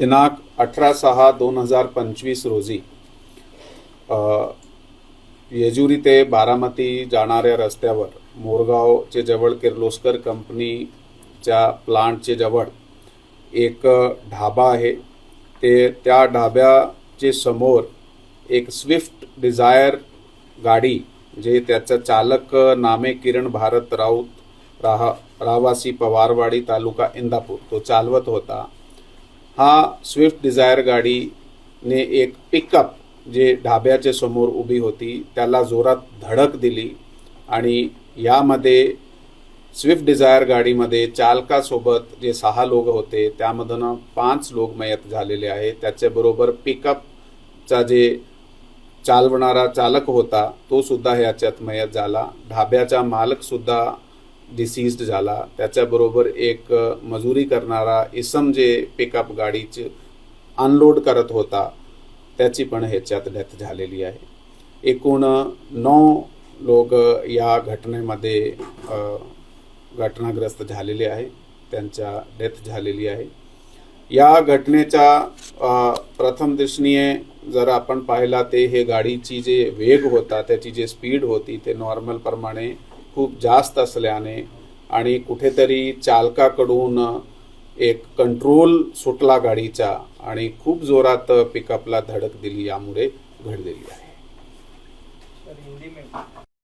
दिनांक अठरा सहा दोन हजार पंचवीस रोजी येजुरी ते बारामती जाणाऱ्या रस्त्यावर मोरगावचे जवळ किर्लोस्कर कंपनीच्या प्लांटचे जवळ एक ढाबा आहे. ते त्या ढाब्याचे समोर एक स्विफ्ट डिझायर गाडी जे त्याचा चालक नामे किरण भारत राऊत राहा रावासी पवारवाडी तालुका इंदापूर तो चालवत होता. हा स्विफ्ट डिझायर गाडीने एक पिकअप जे ढाब्याच्या समोर उभी होती त्याला जोरात धडक दिली आणि यामध्ये स्विफ्ट डिझायर गाडीमध्ये चालकासोबत जे सहा लोक होते त्यामधून पाच लोक मयत झालेले आहे त्याच्याबरोबर पिकअपचा जे चालवणारा चालक होता तो सुद्धा ह्याच्यात मयत झाला. ढाब्याचा मालकसुद्धा डिसीज्ड झाला. त्याच्याबरोबर एक मजुरी करणारा इसम जे पिकअप गाडीचे अनलोड करत होता त्याची पण ह्याच्यात डेथ झालेली आहे. एकूण नऊ लोक या घटनेमध्ये घटनाग्रस्त झालेले आहे. त्यांच्या डेथ झालेली आहे. या घटनेच्या प्रथम दृष्टीने जर आपण पाहिला ते हे गाडीची जे वेग होता त्याची जे स्पीड होती ते नॉर्मलप्रमाणे खूप जास्त असल्याने आणि कुठेतरी चालकाकडून एक कंट्रोल सुटला गाडीचा आणि खूप जोरात पिकअपला धडक दिली यामुळे घडलेली आहे.